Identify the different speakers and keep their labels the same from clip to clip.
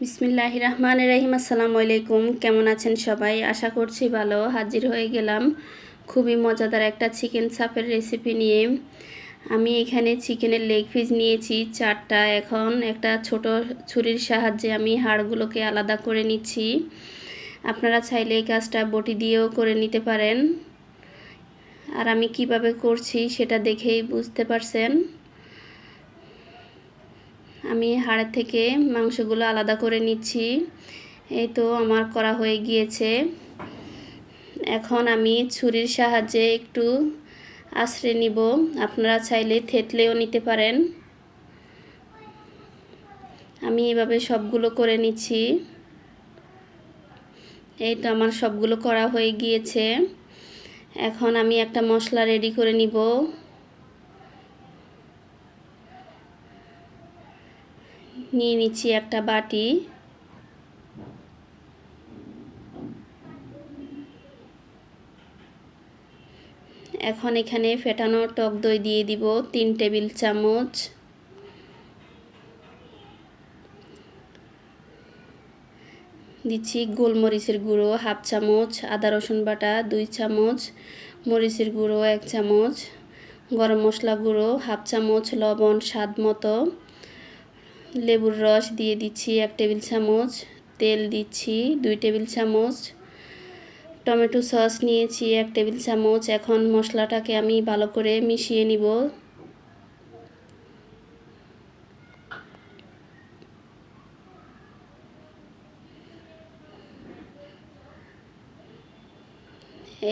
Speaker 1: বিসমিল্লাহ রহমান রহিম, আসসালামু আলাইকুম। কেমন আছেন সবাই? আশা করছি ভালো। হাজির হয়ে গেলাম খুবই মজাদার একটা চিকেন চাপের রেসিপি নিয়ে। আমি এখানে চিকেনের লেগ পিস নিয়েছি, চারটা। এখন একটা ছোট ছুরির সাহায্যে আমি হাড়গুলোকে আলাদা করে নিচ্ছি। আপনারা চাইলে এই কাজটা বটি দিয়েও করে নিতে পারেন। আর আমি কীভাবে করছি সেটা দেখেই বুঝতে পারছেন। আমি হাড়ের থেকে মাংসগুলো আলাদা করে নিচ্ছি। এই তো আমার করা হয়ে গিয়েছে। এখন আমি ছুরির সাহায্যে একটু আশ্রে নিব। আপনারা চাইলে থেতলেও নিতে পারেন। আমি এভাবে সবগুলো করে নিচ্ছি। এই তো আমার সবগুলো করা হয়ে গিয়েছে। এখন আমি একটা মশলা রেডি করে নিব। নিয়ে নিচ্ছি একটা বাটি। এখন এখানে ফেটানো টক দই দিয়ে দিব, তিন টেবিল চামচ। দিচ্ছি গোলমরিচের গুঁড়ো, হাফ চামচ, আদা রসুন বাটা, দুই চামচ, মরিচের গুঁড়ো, এক চামচ, গরম মশলা গুঁড়ো, হাফ চামচ লবণ, স্বাদ মতো। লেবুর রস দিয়ে দিচ্ছি এক টেবিল চামচ, তেল দিচ্ছি দুই টেবিল চামচ, টমেটো সস নিয়েছি এক টেবিল চামচ। এখন মশলাটাকে আমি ভালো করে মিশিয়ে নিব।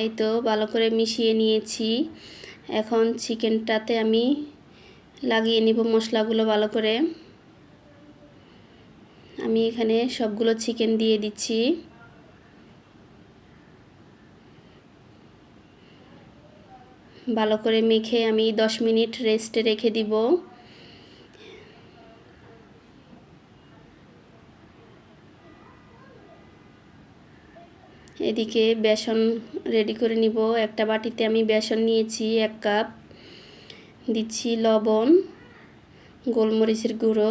Speaker 1: এই তো ভালো করে মিশিয়ে নিয়েছি। এখন চিকেনটাতে আমি লাগিয়ে নিব মশলাগুলো ভালো করে। আমি এখানে সবগুলো চিকেন দিয়ে দিচ্ছি। ভালো করে মেখে আমি দশ মিনিট রেস্টে রেখে দিব। এদিকে বেসন রেডি করে নিব। একটা বাটিতে আমি বেসন নিয়েছি, এক কাপ দিচ্ছি লবণ, গোলমরিচের গুঁড়ো।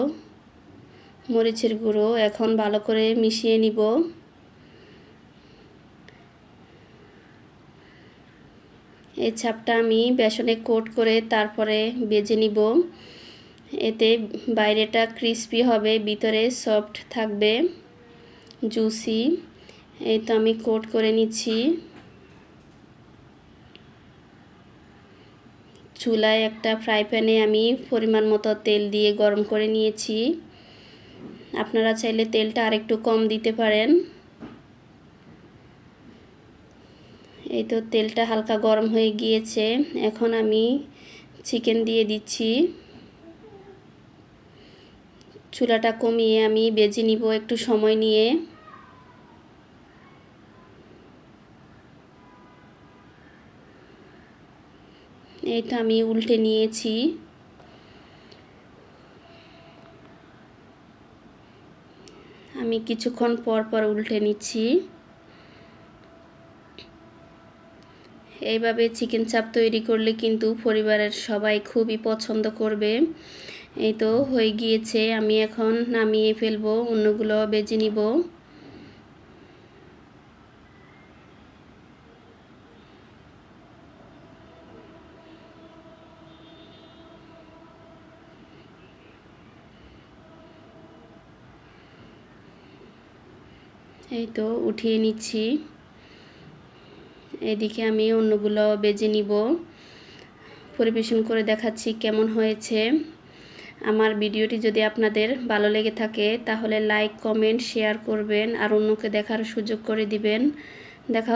Speaker 1: মরিচের গুঁড়ো এখন ভালো করে মিশিয়ে নিব। এই ছাপটা আমি বেসনে কোট করে তারপরে বেজে নিব। এতে বাইরেটা ক্রিস্পি হবে, ভিতরে সফট থাকবে, জুসি। এই তো আমি কোট করে নিচ্ছি। চুলায় একটা ফ্রাই প্যানে আমি পরিমাণ মতো তেল দিয়ে গরম করে নিয়েছি। আপনারা চাইলে তেলটা আরেকটু কম দিতে পারেন। এই তো তেলটা হালকা গরম হয়ে গিয়েছে। এখন আমি চিকেন দিয়ে দিচ্ছি। চুলাটা কমিয়ে আমি বেজে নিব একটু সময় নিয়ে। এই তো আমি উল্টে নিয়েছি। আমি কিছুক্ষণ পর পর উল্টে নিচ্ছি। এইভাবে চিকেন চাপ তৈরি করলে কিন্তু পরিবারের সবাই খুবই পছন্দ করবে। এই তো হয়ে গিয়েছে, আমি এখন নামিয়ে ফেলব, অন্যগুলো বেজে নিব। এই তো উঠিয়ে নিচ্ছি। এদিকে আমি অন্যগুলো বেজে নিব। পরিবেশন করে দেখাচ্ছি কেমন হয়েছে। আমার ভিডিওটি যদি আপনাদের ভালো লেগে থাকে, তাহলে লাইক, কমেন্ট, শেয়ার করবেন আর অন্যকে দেখার সুযোগ করে দিবেন। দেখা